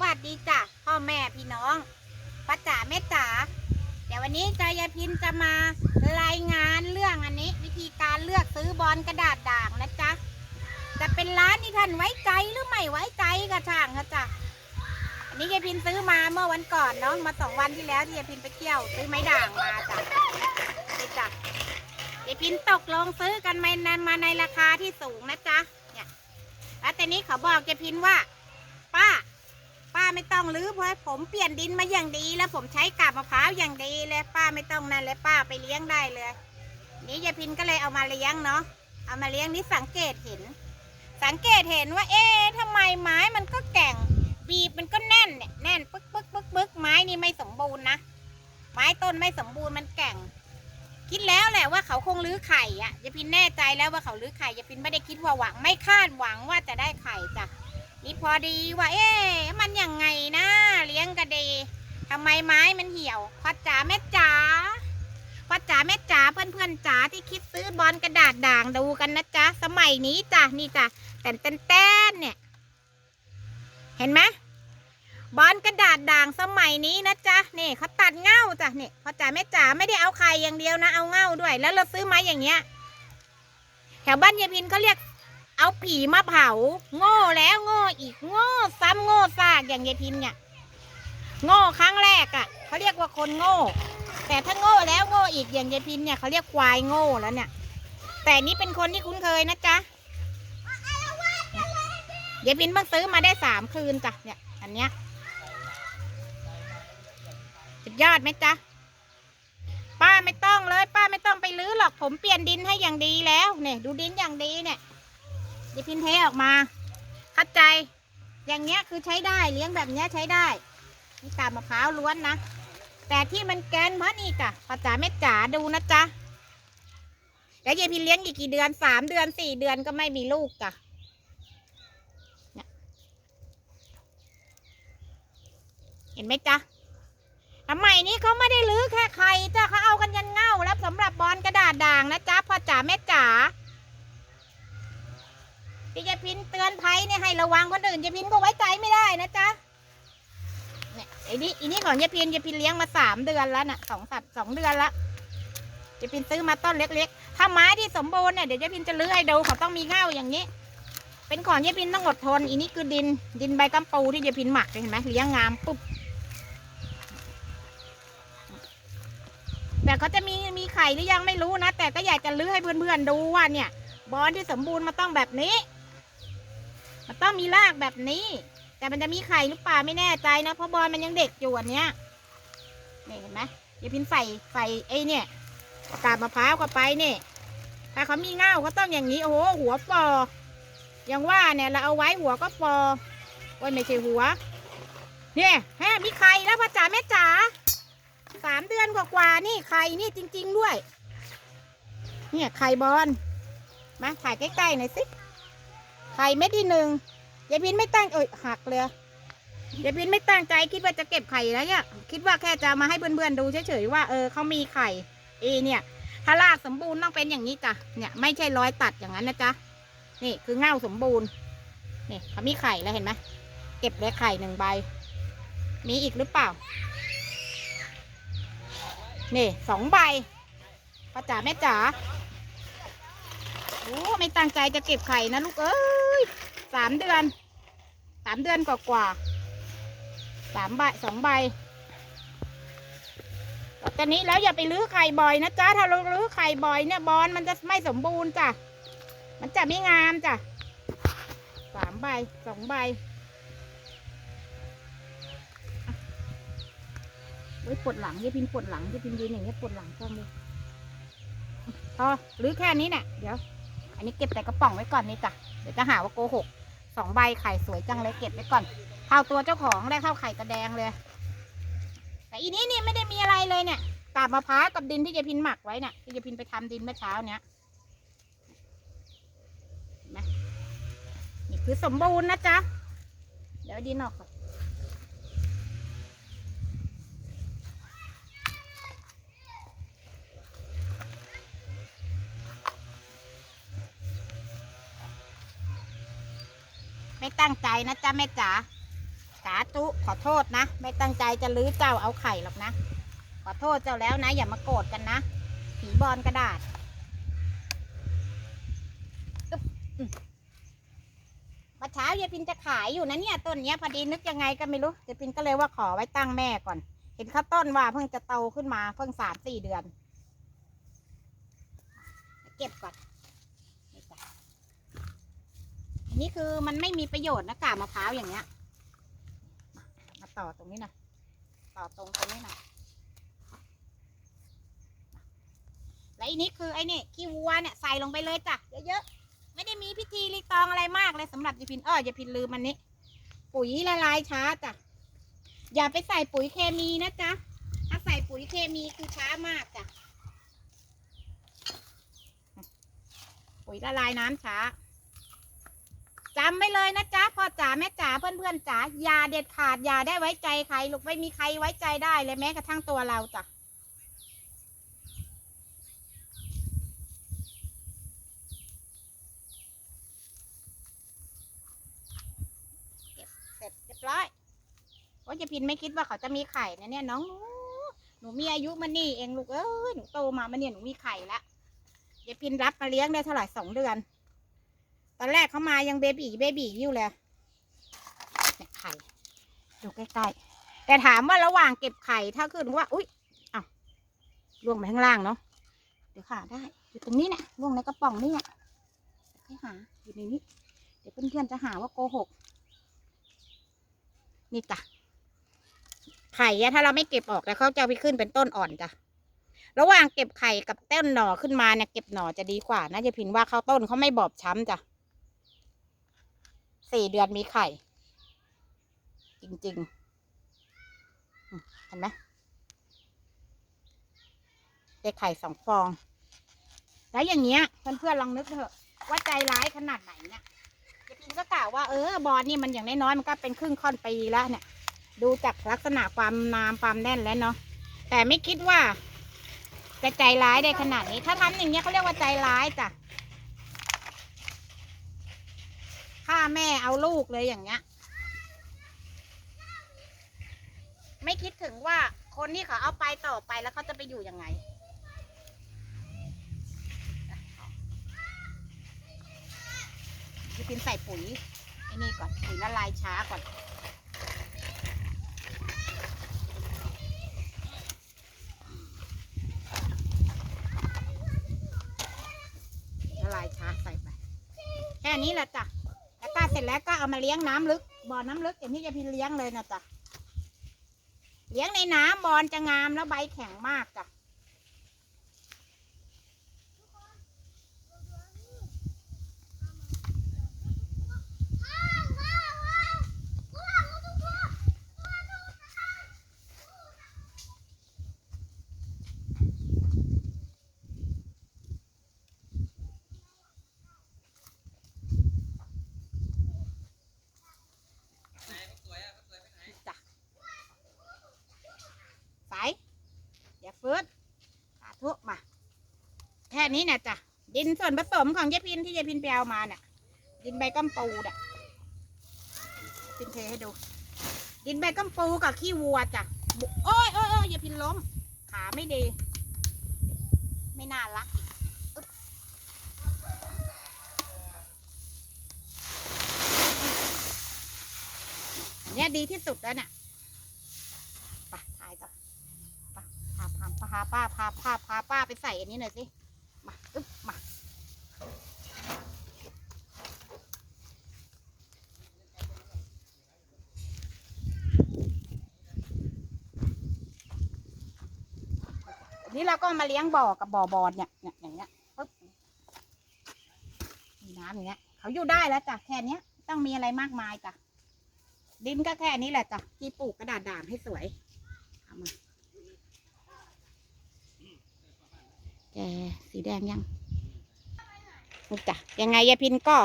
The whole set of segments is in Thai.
สวัสดีจ้ะพ่อแม่พี่น้องป้าจ๋าแม่จ๋าเดี๋ยววันนี้จายาพินจะมารายงานเรื่องอันนี้ วิธีการเลือกซื้อบอลกระดาษด่างนะจ๊ะจะเป็นร้านที่ท่านไว้ใจหรือไม่ไว้ใจก็ช่างค่ะจ้ะอันนี้ยายพินซื้อมาเมื่อวันก่อนเนาะมาสองวันที่แล้วที่ยายพินไปเที่ยวซื้อไม้ด่างมาจ้ะนี่จ้ะยายพินตกลงซื้อกันมาในมาในราคาที่สูงนะจ๊ะเนี่ยแล้วแต่นี้เขาบอกยายพินว่า ไม่ต้องรื้อเพราะผมเปลี่ยนดินมาอย่างดี แล้วผมใช้กาบมะพร้าวอย่างดีเลยป้าไม่ต้องนั่นเลยป้าไปเลี้ยงได้เลย นี่ยายพินก็เลยเอามาเลี้ยงเนาะเอามาเลี้ยงนี่สังเกตเห็น สังเกตเห็นว่า เอ๊ะทำไมไม้มันก็แก่งบีบมันก็แน่นเนี่ยแน่นปึ๊กปึ๊กปึ๊กปึ๊กไม้นี่ไม่สมบูรณ์นะไม้ต้นไม่สมบูรณ์มันแก่ง คิดแล้วแหละว่าเขาคงรื้อไข่อะยายพินแน่ใจแล้วว่าเขารื้อไข่ยายพินไม่ได้คิดว่าหวังไม่คาดหวังว่าจะได้ไข่จ้ะ นี่พอดีว่าเอ๊ะมันยังไงนะเลี้ยงกระเดีทำไมไม้มันเหี่ยวพ่อจ๋าแม่จ๋าพ่อจ๋าแม่จ๋าเพื่อนเพื่อนจ๋าที่คิดซื้อบอลกระดาษด่างดูกันนะจ๊ะสมัยนี้จ้ะนี่จ้ะแต่นเต้นเต้นเนี่ยเห็นไหมบอลกระดาษด่างสมัยนี้นะจ๊ะนี่เขาตัดเง่าจ้ะนี่พ่อจ๋าแม่จ๋าไม่ได้เอาไข่อย่างเดียวนะเอาเง่าด้วย แล้วเราซื้อไม้อย่างเงี้ยแถวบ้านยายพินเขาเรียก เอาผีมาเผา โง่แล้วโง่อีกโง่ซ้ำโง่ซากอย่างยายพินเนี่ยโง่ครั้งแรกอะ่ะเขาเรียกว่าคนโง่ แต่ถ้าโง่แล้วโง่อีกอย่างยายพินเนี่ยเขาเรียกควายโง่แล้วเนี่ย แต่นี่เป็นคนที่คุ้นเคยนะจ๊ะยายพินเพิ่งซื้อมาได้สามคืนจ้ะเนี่ยอันเนี้ยสุดยอดไหมจ๊ะป้าไม่ต้องเลย ป้าไม่ต้องไปรื้อหรอกผมเปลี่ยนดินให้อย่างดีแล้วเนี่ยดูดินอย่างดีเนี่ย ดิพินเทออกมาเข้าใจ อย่างเงี้ยคือใช้ได้เลี้ยงแบบเนี้ยใช้ได้นี่กาบมะพร้าวล้วนนะ แต่ที่มันแกนเพราะนี่กะภาษาแม่จ๋าดูนะจ๊ะแล้วยายพินเลี้ยงอีกกี่เดือนสามเดือนสี่เดือนก็ไม่มีลูกจ้ะเห็นไหมจ๊ะทำไมนี้เขาไม่ได้ลื้อแค่ไข่จ้ะเขาเอากันยันเง่าแล้วสำหรับบอลกระดาษด่างนะจ๊ะพ่อจ๋าแม่จ๋า ที่ยายพินเตือนภัยเนี่ยให้ระวังคนอื่นยายพินก็ไว้ใจไม่ได้นะจ๊ะเนี่ยไอ้นี่อีนี่ของยายพินยายพินเลี้ยงมาสามเดือนแล้วน่ะสองสัตว์สองเดือนละยายพินซื้อมาต้นเล็ก ๆ ถ้าไม้ที่สมบูรณ์เนี่ยเดี๋ยวยายพินจะเลื้อยดูเขาต้องมีเง่าอย่างนี้ เป็นของยายพินต้องอดทนอีนี่คือดิน ดินใบกัมปูที่ยายพินหมักเห็นไหมเลี้ยงงามปุ๊บแต่เขาจะมีมีไข่หรือยังไม่รู้นะ แต่ก็อยากจะลื้อให้เพื่อนๆดูว่าเนี่ย บอลที่สมบูรณ์มันต้องแบบนี้ มันต้องมีรากแบบนี้ แต่มันจะมีไข่หรือเปล่าไม่แน่ใจนะเพราะบอลมันยังเด็กอยู่อันเนี้ยนี่เห็นไหมยายพินใส่ใส่ไอ้เนี่ยกาบมะพร้าวเข้าไปเนี่ถ้าเขามีเง่าเขาต้องอย่างนี้โอ้โหหัวปออย่างว่าเนี่ยเราเอาไว้หัวก็ปอโอ้ยไม่ใช่หัว เนี่ยแฮมีไข่แล้วพ่อจ๋าแม่จ๋าสามเดือนกว่าๆนี่ไข่นี่จริง ๆด้วย เนี่ยไข่บอลมาถ่ายใกล้ๆหน่อยสิ ไข่เม็ดที่หนึ่งยายพินไม่ตั้งเอ้ยหักเลยยายพินไม่ตั้งใจคิดว่าจะเก็บไข่แล้วเนี่ย คิดว่าแค่จะมาให้เพื่อนๆดูเฉยๆว่าเออเขามีไข่ เอเนี่ย ถ้ารากสมบูรณ์ต้องเป็นอย่างนี้จ้ะ เนี่ยไม่ใช่ร้อยตัดอย่างนั้นนะจ๊ะ นี่คือเง่าสมบูรณ์ นี่เขามีไข่แล้วเห็นไหมเก็บได้ไข่หนึ่งใบ มีอีกหรือเปล่า นี่สองใบป้าจ๋าแม่จ๋า โอ้ไม่ตั้งใจจะเก็บไข่นะลูกเอ้ยสามเดือนสามเดือนกว่ากว่าสามใบสองใบตอจากนี้แล้วอย่าไปลื้อไข่บ่อยนะจ๊ะถ้าเราลื้อไข่บ่อยเนี่ยบอลมันจะไม่สมบูรณ์จ้ะมันจะไม่งามจ้ะสามใบสองใบเฮ้ยปวดหลังยี่พินปวดหลังยี่พินยืนอย่างเงี้ยปวดหลังจังเลยพอหรือแค่นี้เนี่ยเดี๋ยว อันนี้เก็บใส่กระป๋องไว้ก่อนนี่จ้ะ เดี๋ยวจะหาว่าโกหกสองใบไข่สวยจังเลยเก็บไว้ก่อนเข้าตัวเจ้าของได้เข้าไข่กระแดงเลย แต่อีนี้นี่ไม่ได้มีอะไรเลยเนี่ยกาบมะพร้าวกับดินที่ยายพินหมักไว้เนี่ยที่ยายพินไปทำดินเมื่อเช้าเนี้ยนี่คือสมบูรณ์นะจ๊ะ เดี๋ยวดินออกก่อน ไม่ตั้งใจนะจ๊ะแม่จ๋าสาธุขอโทษนะ ไม่ตั้งใจจะลื้อเจ้าเอาไข่หรอกนะ ขอโทษเจ้าแล้วนะ อย่ามาโกรธกันนะผีบอลกระดาษมเมื่อเช้ายายพินจะขายอยู่นะเนี่ยต้นเนี้ยพอดีนึกยังไงก็ไม่รู้ยายพินก็เลยว่าขอไว้ตั้งแม่ก่อน เห็นเขาต้นว่าเพิ่งจะโตขึ้นมาเพิ่งสามสี่เดือน เก็บก่อนจ้ะอั นนี้คือมันไม่มีประโยชน์นะกาบมะพร้าวอย่างเงี้ย มาต่อตรงนี้หนะต่อตรงตรงนี้หนะและอันนี้คือไอ้นี่ขี้วัวเนี่ยใส่ลงไปเลยจ้ะเยอะๆไม่ได้มีพิธีรีตองอะไรมากเลยสำหรับยายพินเออยายพินลืมมันนี้ ปุ๋ยละลายช้าจ้ะอย่าไปใส่ปุ๋ยเคมีนะจ๊ะถ้าใส่ปุ๋ยเคมีคือช้ามากจ้ะปุ๋ยละลายน้ำช้า จำไว้เลยนะจ๊ะพ่อจ๋าแม่จ๋าเพื่อนๆจ๋าอย่าเด็ดขาดอย่าได้ไว้ใจใครลูกไม่มีใครไว้ใจได้เลยแม้กระทั่งตัวเราจ้ะเสร็จเรียบร้อยโอ้ยจะพินไม่คิดว่าเขาจะมีไข่นะเนี่ยน้องหนูหนูมีอายุมันนี่เองลูกเอ้ยหนูโตมามันเนี่ยหนูมีไข่ละยายพินรับมาเลี้ยงได้เท่าไหร่สองเดือน ตอนแรกเขามายังเบบีเบบีอยู่เลยเนี่ยไข่ดูใกล้ๆแต่ถามว่าระหว่างเก็บไข่ถ้าคือว่า อุ้ยอ้าวล่วงไปข้างล่างเนาะเดี๋ยวหาได้อยู่ตรงนี้เนี่ยล่วงในกระป๋องนี่เนี่ยให้หาอยู่ในนี้เดี๋ยวเพื่อนๆจะหาว่าโกหกนี่จ้ะไข่อะถ้าเราไม่เก็บออกแล้วเขาจะเอาไปขึ้นเป็นต้นอ่อนจ้ะระหว่างเก็บไข่กับต้นหน่อขึ้นมาเนี่ยเก็บหน่อจะดีกว่านะจะพินว่าเขาต้นเขาไม่บอบช้ำจ้ะ สี่เดือนมีไข่ จริงๆเห็นไหมได้ไข่สองฟอง แล้วอย่างเงี้ยเพื่อนๆลองนึกเถอะ ว่าใจร้ายขนาดไหนเนี่ยจะพินก็กล่าวว่าเออบอลนี่มันอย่างน้อยๆมันก็เป็นครึ่งค่อนปีแล้วเนี่ย ดูจากลักษณะความนามความแน่นแล้วเนาะแต่ไม่คิดว่าจะใจร้ายได้ขนาดนี้ ถ้าทำอย่างเงี้ยเขาเรียกว่าใจร้ายจ้ะ ฆ่าแม่เอาลูกเลยอย่างเงี้ย ไม่คิดถึงว่าคนที่เขาเอาไปต่อไปแล้วเขาจะไปอยู่ยังไงพี่พินใส่ปุ๋ยไอ้นี่ก่อนปุ๋ยละลายช้าก่อนละลายช้าใส่ไป แค่นี้แหละจ้ะ แล้วก็เสร็จแล้วก็เอามาเลี้ยงน้ำลึกบ่อน้ำลึกอย่างที่จะพี่เลี้ยงเลยนะจ๊ะเลี้ยงในน้ำบอนจะงามแล้วใบแข็งมากจ้ะใสอย่าฟืดสาธุมา แค่นี้นะจ้ะดินส่วนผสมของยายพินที่ยายพินไปเอามาเนี่ยดินใบกัมปูเนี่ยพินเทให้ดู ดินใบกัมปูกับขี้วัวจ้ะโอ้ยโอ้ยโอ้ยยายพินล้ม ขาไม่ดี ไม่น่ารักเนี้ยดีที่สุดแล้วเนี่ยไปถ่ายต่อไปพาพาพาป้าพาพาพาป้าไปใส่อันนี้หน่อยสิ มาอึ๊บมา อั นนี้เราก็มาเลี้ยงบ่อกับบ่อบอลเนี่ยเนี่ยอย่างเงี้ยปึ๊บมีน้ำอย่างเงี้ยเขาอยู่ได้แล้วจ้ะแค่เนี้ยต้องมีอะไรมากมายจ้ะดินก็แค่นี้แหละจ้ะที่ปลูกกระดาษด่างให้สวยเอามาแกสีแดงยังนี่จ้ะยังไงยายพินก็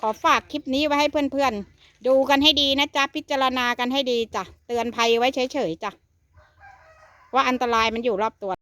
ขอฝากคลิปนี้ไว้ให้เพื่อนๆ ดูกันให้ดีนะจ๊ะ พิจารณากันให้ดีจ้ะ เตือนภัยไว้เฉยๆจ้ะ ว่าอันตรายมันอยู่รอบตัว